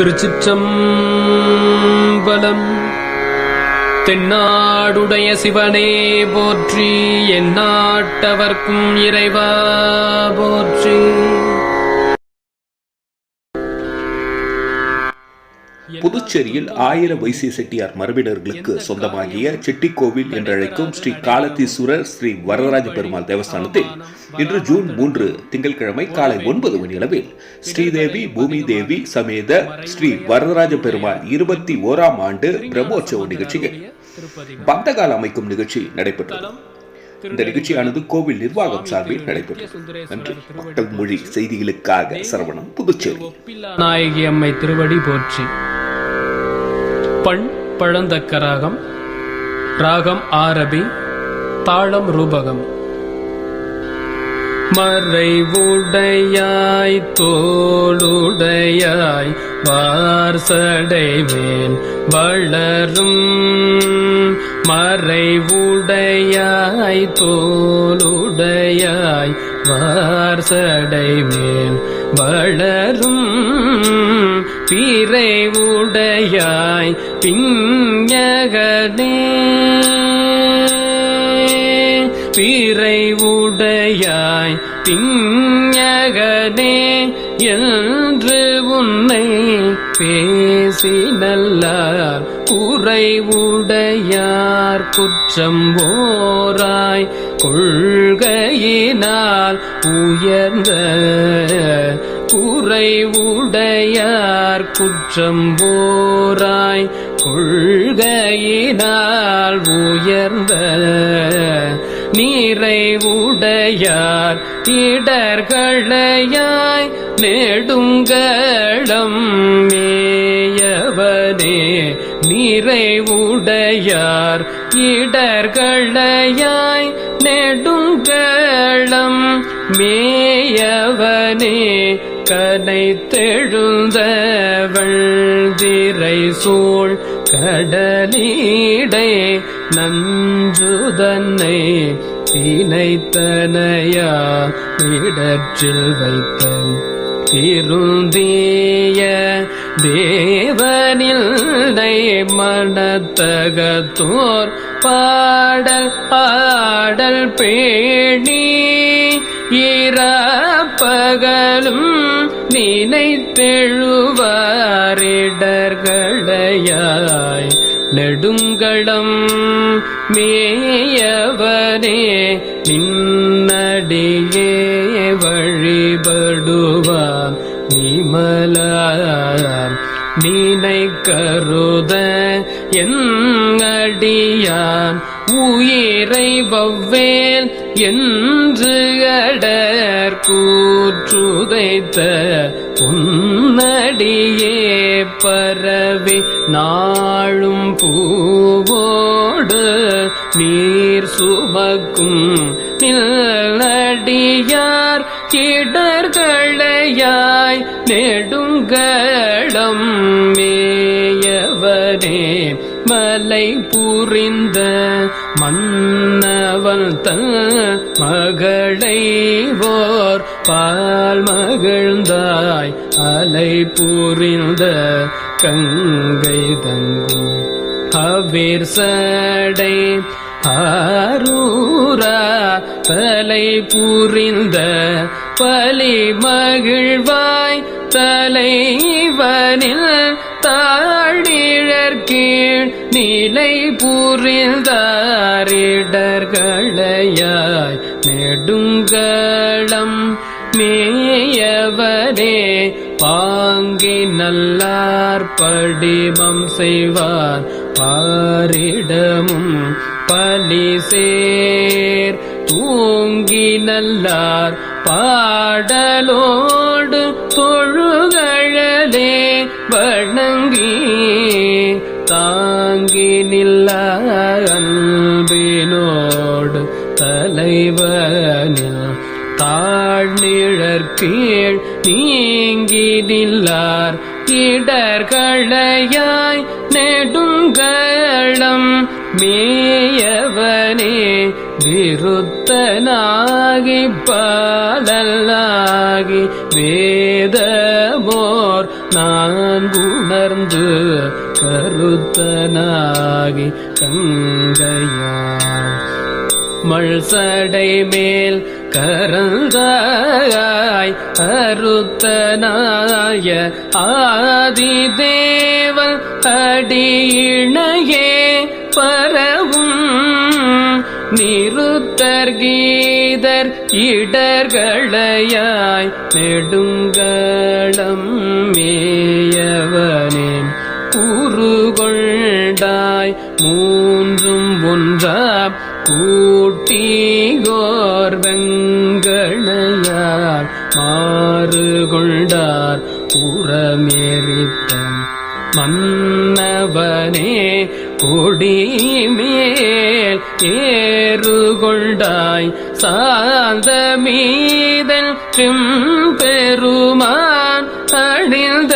திருச்சிற்றம்பலம். தென்னாடுடைய சிவனே போற்றி எந்நாட்டவர்க்கும் இறைவா போற்றி. புதுச்சேரியில் ஆயிர வைசிய செட்டியார் மரபினர்களுக்கு சொந்தமாகிய செட்டிக்கோவில் என்றழைக்கும் ஸ்ரீ காலத்தீஸ்வரர் ஸ்ரீ வரதராஜ பெருமாள் தேவஸ்தானத்தில் இன்று ஜூன் மூன்று திங்கட்கிழமை காலை ஒன்பது மணி அளவில் ஸ்ரீதேவி பூமி தேவி சமேத ஸ்ரீ வரதராஜ பெருமாள் இருபத்தி ஓராம் ஆண்டு பிரம்மோற்சவ நிகழ்ச்சியில் பந்தகால் அமைக்கும் நிகழ்ச்சி நடைபெற்றது. இந்த நிகழ்ச்சியானது கோவில் நிர்வாகம் சார்பில் நடைபெற்றது. நன்றி. மக்கள் மொழி செய்திகளுக்காக சரவணம் புதுச்சேரி. நாயகி அம்மை திருவடி போற்றி. பண் பழந்தக்க ராகம் ராகம் ஆரபி தாளம் ரூபகம். மறைவுடையாய் தோளுடையாய் வார்சடைவேன் வளரும். மறைவுடையாய் தோளுடையாய் வார்சடைவேன் வளரும் பிறை உடையாய் பிஞகனே பிறை உடையாய் திஞகனே என்று உன்னை பேசி நல்லார் குறை உடையார் குற்றம் ஓராய் கொள்கையினால் உயர்ந்த குறைவுடையார் குற்றம் போராய் கொள்கையினால் உயர்ந்த நிறைவுடையார் இடர்களையாய் நெடுங்களம் மே மேயவனே நிறைவுடையார் இடர்களையாய் நெடுங்களம் மேயவனே கனை தெழுந்தவள் திரை சூழ் கடலீடை நஞ்சுதன்னை தினைத்தனையா இடற்றில் வைத்த திருந்திய தேவனில் மனத்தகத்தோர் பாடல் பாடல் பேணி இறப்பகலும் நினைத்தெழுவாரிடர்களையாய் நெடுங்களம் மேயவனே நின்னடியே. நீனை கருத எங்கடியான் உயிரை வவ்வேல் என்று அடர் கூற்றுதைத்த உன்னடியே பரவி நாளும் பூவோடு நீர் சுமக்கும் நிலடியார் இடர்களையாய் நெடுங்களம் மேயவனே மலை புரிந்த மன்னவன் தன் மகளை ஓர் பால் மகிழ்ந்தாய் அலை புரிந்த கங்கை தங்கும் அவிர் சடை ஆரூரா தலை புரிந்த பலி மகிழ்வாய் தலைவனில் தாழிழற்கீழ் நிலை புரிந்தாரிடர்களையாய் நெடுங்களம் மேயவரே பாங்கி நல்லார் படிமம் செய்வார் பாரிடமும் பலி சேர். தூங்கி நல்லார் பாடலோடு தொழுகழலே வணங்கி தாங்கி நில்ல அன்பினோடு தலைவனில் தாழ்நிழற்கீழ் நீங்கி நில்ல இடர்களையாய் நெடுங்களம் மேயவனே விருத்தனாகி பாடலாகி வேதமோர் நான் உணர்ந்து கருத்தனாகி கங்கையான் மழ்சடை மேல் கரந்தாய் அருத்தனாய ஆதி ஆதிதேவன் அடியிணையே பரவும். நிறுத்தர் கீதர் இடர்களையாய் நெடுங்களம் மேயவனே கூறுகொண்டாய் மூன்றும் ஒன்றா கூட்டிகோ மன்னவனே கொடிமேல் ஏறுகொண்டாய் சாந்த மீதன் பெருமான் அணிந்த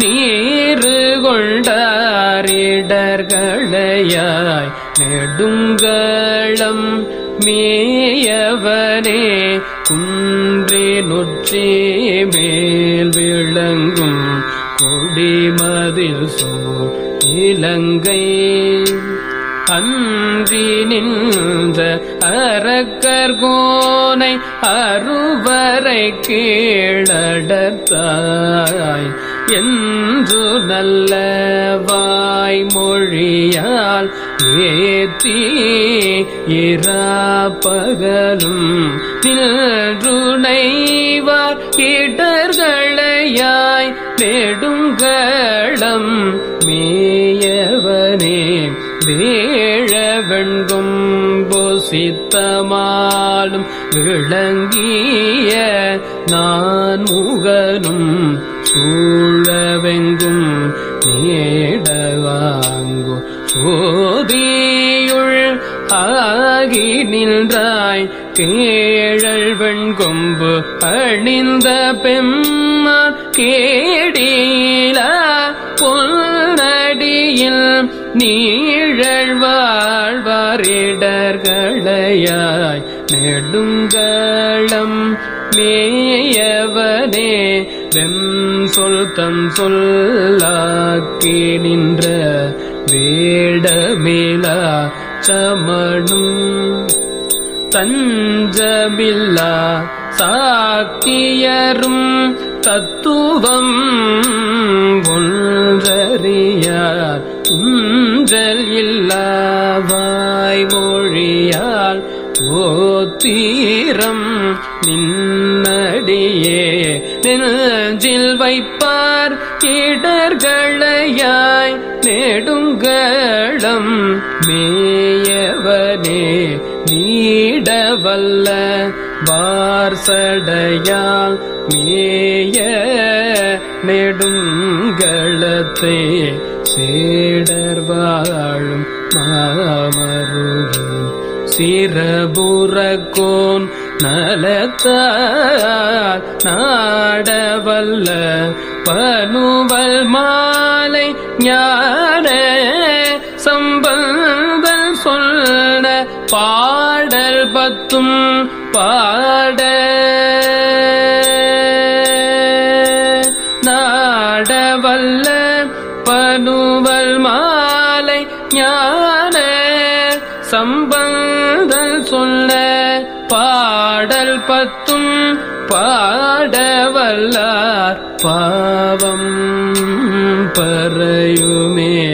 நீரு கொண்டாரிடர்களையாய் நெடுங்களம் மேயவனே குன்றே குன்றினுற்றி மேல் விளங்கும் கொடிமதில் சூழ் இலங்கை. அன்றி நின்ற அரக்கர்கோனை அருவரை கீழடத்தாய் என்று நல்ல வாய்மொழியால் ஏத்தி இராப்பகலும் நின்றுணைவார் இடர்களையாய் நெடுங்களம் மேயவனே வேழவெண்கும் வெண்கும் விளங்கிய நான் முகனும் சூழவெங்கும் நேடவாங்கு. சோதியுள் ஆகி நின்றாய் கேழல் வெண்கொம்பு அணிந்த பெம்மா கே நீழழ்வாழ்வாரிடர்களையாய் நெடுங்களம் மேயவனே வெம் சொல் தம் சொல்லாக்கி நின்ற வேடமேலா சமணும். தஞ்சமில்லா சாக்கியரும் தத்துவம் ஒன்றறியார் உஞ்சல் இல்லாவாய் மொழியால் ஓத்தீரம் நின்னடியே. நெஞ்சில் வைப்பார் இடர்களையாய் நெடுங்களம் மேயவனே நீடவல்ல வார்சடையால் மேய நெடுங்களத்தை சேடர் வாழும் மாமருகே சிறபுறக்கோன் நலத்தார் நாடவல்ல பனுவல் மாலை ஞான சம்பந்தல் சொன்ன பாடல் பத்தும் பாட ஞான சம்பந்தல் சொல்ல பாடல் பத்தும் பாடவல்லார் பாவம் பறையுமே.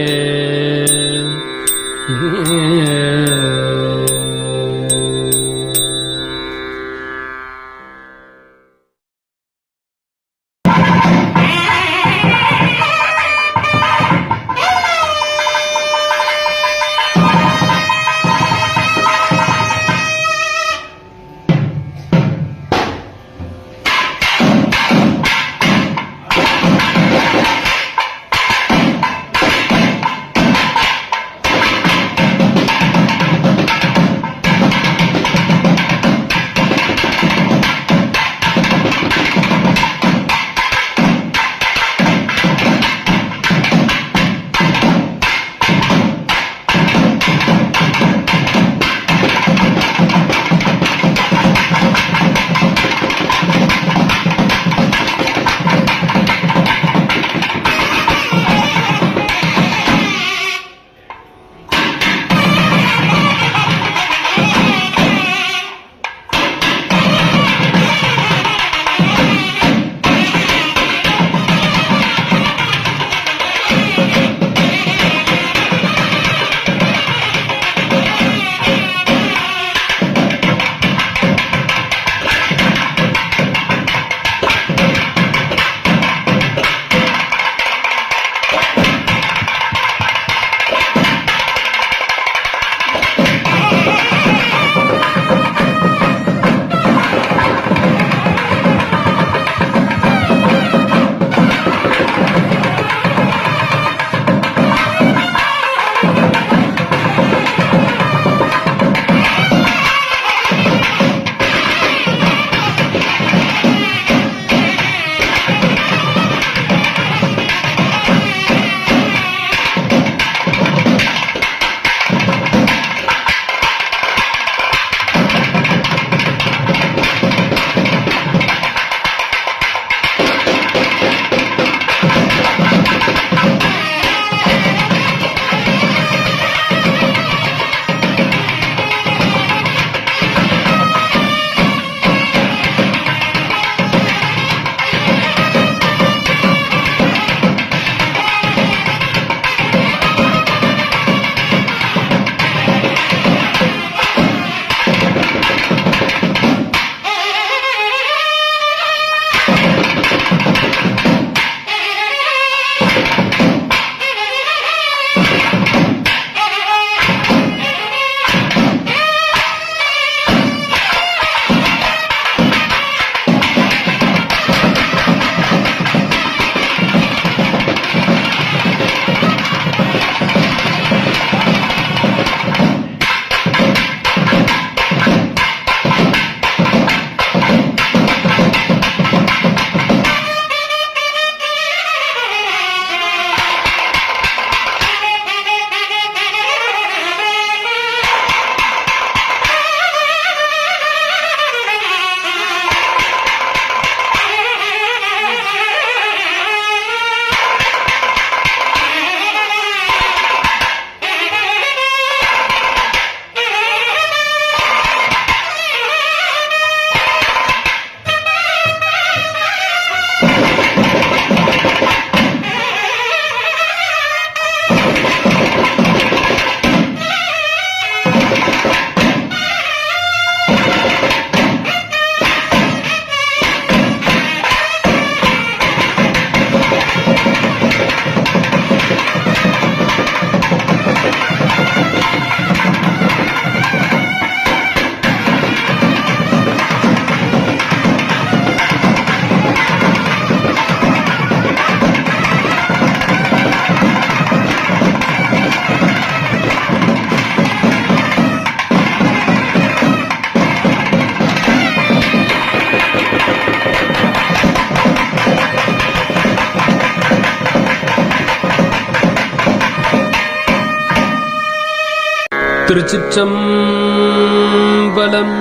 திருச்சிற்றம்பலம்.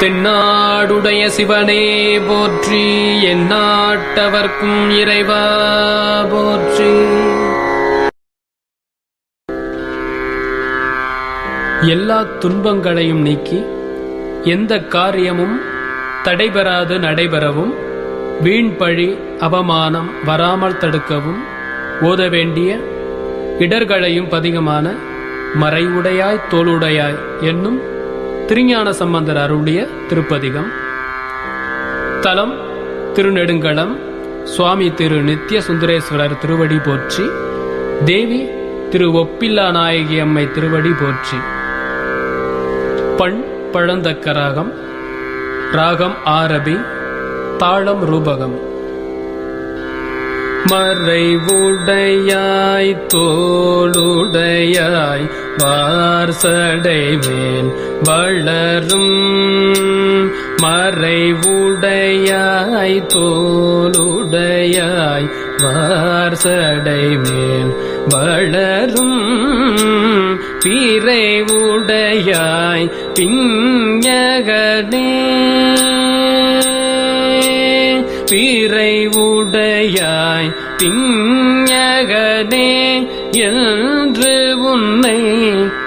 தென்னாடுடைய சிவனே போற்றி எந்நாட்டவர்க்கும் இறைவா போற்றி. எல்லா துன்பங்களையும் நீக்கி எந்த காரியமும் தடைபெறாது நடைபெறவும் வீண்பழி அவமானம் வராமல் தடுக்கவும் ஓத வேண்டிய இடர்களையும் பதிகமான மறைவுடையாய் தோளுடையாய் என்னும் திருஞான சம்பந்தர் அருளிய திருப்பதிகம். தலம் திருநெடுங்களம் சுவாமி திரு நித்ய சுந்தரேஸ்வரர் திருவடி போற்றி தேவி திரு ஒப்பில்லா நாயகி அம்மை திருவடி போற்றி. பண் பழந்தக்க ராகம் ராகம் ஆரபி தாளம் ரூபகம். மறைவுடையாய் தோளுடையாய் வார்சடைவேன் வளரும். மறைவுடையாய் தோளுடையாய் வார்சடைவேன் வளரும். பிறைவுடையாய் பிஞகனே பிறை உடையாய் பிஞகனே என்று உன்னை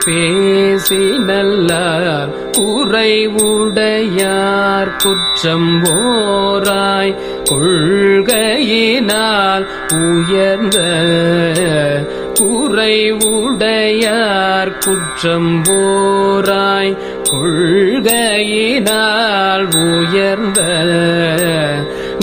பேசி நல்லார் குறை உடையார் குற்றம் ஓராய் கொள்கையினால் உயர்ந்த குறை உடையார் குற்றம் போராய் கொள்கையினால் உயர்ந்த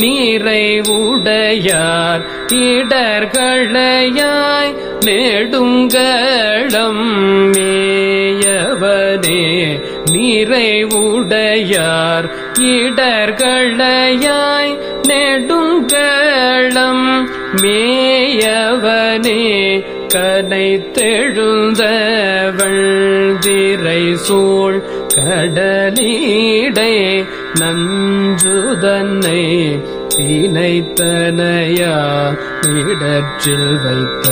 நிறைவுடையார் இடர்களையாய் நெடுங்களம் மேயவனே. நிறைவுடையார் இடர்களையாய் நெடுங்களம் மேயவனே. கனை தெழுந்தவள் திரை சூழ் கடலீடை. நஞ்சுதன்னை தீனைத்தனையா இடற்றில் வைத்த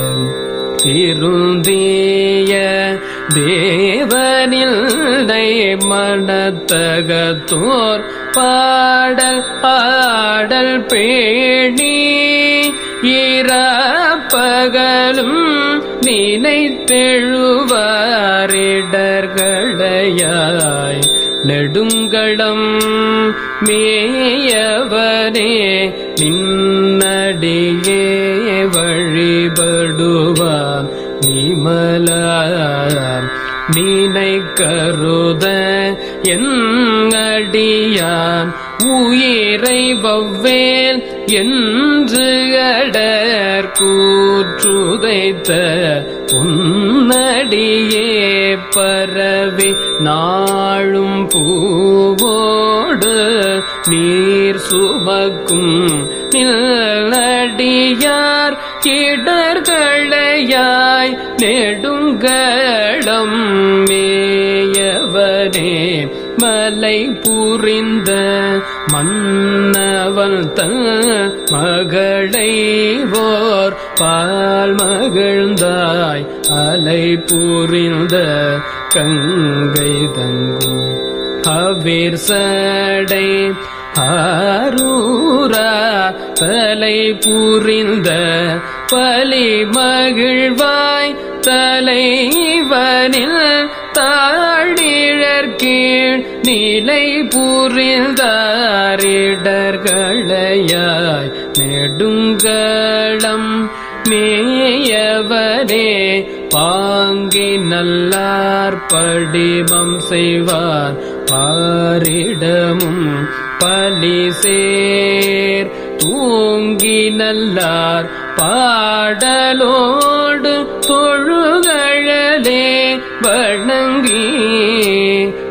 திருந்திய தேவனில் மனத்தகத்தோர் பாடல் பாடல் பேணி இறப்பகலும் நினைத்தெழுவாரிடர்களையா. நெடுங்களம் மேயவனே நின்னடியே வழிபடுவான் நிமலார். நீனை கருத எங்கடியான் உயிரை வவ்வேல் என்று அடர் கூற்றுதைத்த உன்னடியே பரவி நாளும் பூவோடு நீர் சுமக்கும் நிலடியார் கிடர்களையாய் நெடுங்களம் மேயவனே மலை புரிந்த மன்னவன் தன் மகளை ஓர் பால் மகிழ்ந்தாய். அலை புரிந்த கங்கை தங்கும் அவிர் சடை ஆரூரா தலை புரிந்த பலி மகிழ்வாய் தலைவனில் தாழிழற்கீழ் நிலை புரிந்தாரிடர்களையாய் நெடுங்களம் மேயவனே நல்லார் படிமம் செய்வார். பாரிடமும் பலி சேர். தூங்கி நல்லார் பாடலோடு தொழுகழலே வணங்கி.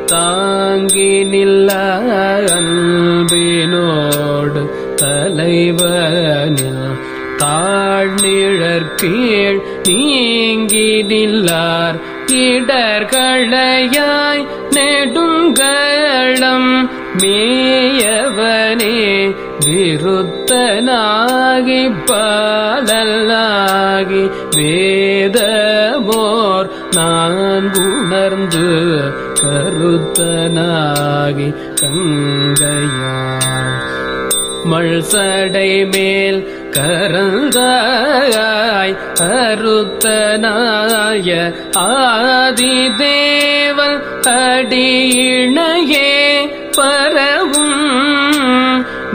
தாங்கி நில்ல அன்பினோடு தலைவனில் தாழ்நிழற்கீழ் நீங்கி நில்லார் இடர்களையாய் நெடுங்களம் மேயவனே விருத்தனாகி பாடலாகி வேதமோர் நான் உணர்ந்து கருத்தனாகி கங்கையான் மழ்சடை மேல் கரந்தாய் அருத்தனாய ஆதி ஆதிதேவன் அடியிணையே பரவும்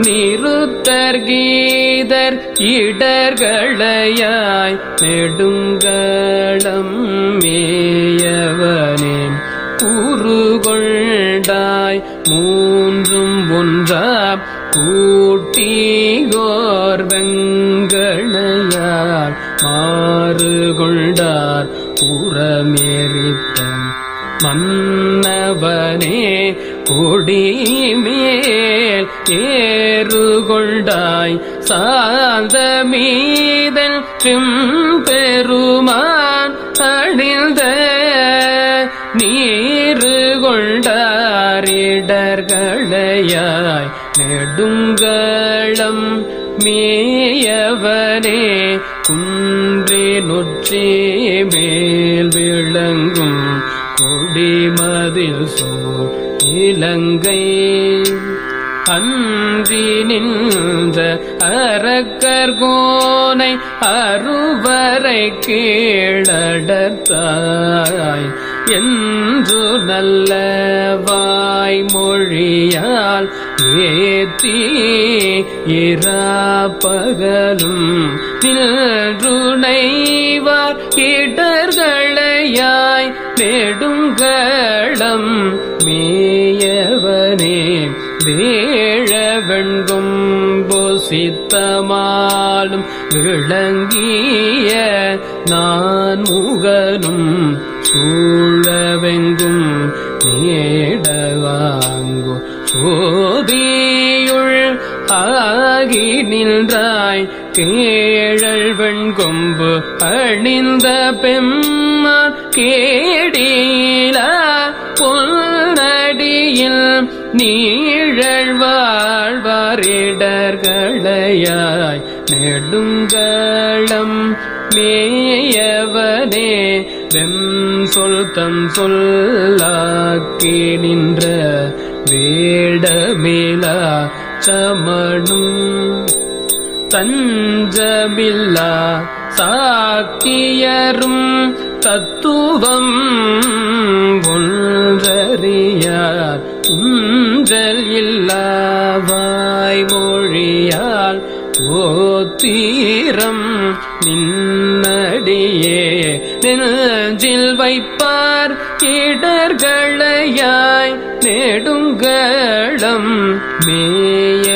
நிருத்தர் கீதர் இடர்களையாய் நெடுங்களம் மேயவனேன் கூறுகொண்டாய் மூன்றும் ஒன்றா கூட்டிகோ புறமேறித்த மன்னவனே கொடிமேல் ஏறுகொண்டாய். சாந்த மீதன் பெருமான் அணிந்த நீரு கொண்டாரிடர்களையாய் நெடுங்களம் மேயவனே குன்றினுச்சி மேல் விளங்கும் கொடிமதில் சூழ் இலங்கை. அன்றி நின்ற அறக்கர்கோனை அருவரை கீழடத்தாய் என்று நல்ல வாய்மொழியால் ஏத்தி இராப்பகலும் நின்றுணைவார். இடர்களையாய் நெடுங்களம் மேயவனே வேழவெண்கும் வெண்கும் விளங்கிய நான் முகனும் சூழ் ஓதியுள் ஆகி நின்றாய். கேழல் வெண்கொம்பு அணிந்த பெம்மான் கேடீலா. பொன்னடியில் நீழல் வாழ்வாரிடர்களையாய். நெடுங்களம் மேயவனே வெம் சொல் தம் சொல்லாக்கி நின்ற வேடமிலா சமணும் தஞ்சமில்லா சாக்கியரும் தத்துவம் ஒன்றறியார் உஞ்சல் இல்லாவாய் மொழியால் ஓத்தீரம் நின் மேய